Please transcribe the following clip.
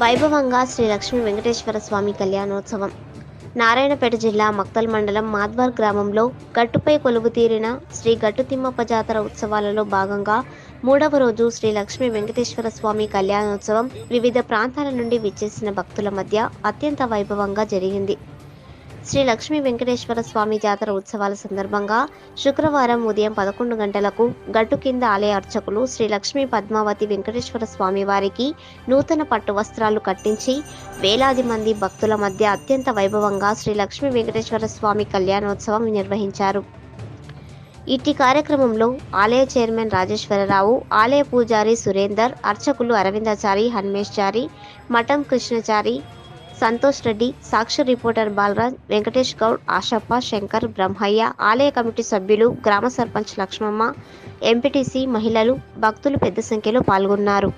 వైభవంగా శ్రీ లక్ష్మీ వెంకటేశ్వర స్వామి కళ్యాణోత్సవం. నారాయణపేట జిల్లా మక్తల్ మండలం మాద్వార్ గ్రామంలో గట్టుపై కొలువు తీరిన శ్రీ గట్టుతిమ్మప్ప జాతర ఉత్సవాలలో భాగంగా మూడవ రోజు శ్రీ లక్ష్మీ వెంకటేశ్వర స్వామి కళ్యాణోత్సవం వివిధ ప్రాంతాల నుండి విచ్చేసిన భక్తుల మధ్య అత్యంత వైభవంగా జరిగింది. శ్రీ లక్ష్మీ వెంకటేశ్వర స్వామి జాతర ఉత్సవాల సందర్భంగా శుక్రవారం ఉదయం పదకొండు గంటలకు గట్టు కింద ఆలయ అర్చకులు శ్రీ లక్ష్మీ పద్మావతి వెంకటేశ్వర స్వామి వారికి నూతన పట్టు వస్త్రాలు కట్టించి వేలాది మంది భక్తుల మధ్య అత్యంత వైభవంగా శ్రీ లక్ష్మీ వెంకటేశ్వర స్వామి కళ్యాణోత్సవం నిర్వహించారు. ఇట్టి కార్యక్రమంలో ఆలయ చైర్మన్ రాజేశ్వరరావు ఆలయ పూజారి సురేందర్ అర్చకులు అరవిందాచారి హన్మేశ్చారి మఠం కృష్ణచారి సంతోష్ రెడ్డి సాక్షి రిపోర్టర్ బాలరాజ్ వెంకటేష్ గౌడ్ ఆశప్ప శంకర్ బ్రహ్మయ్య ఆలయ కమిటీ సభ్యులు గ్రామ సర్పంచ్ లక్ష్మమ్మ ఎంపీటీసీ మహిళలు భక్తులు పెద్ద సంఖ్యలో పాల్గొన్నారు.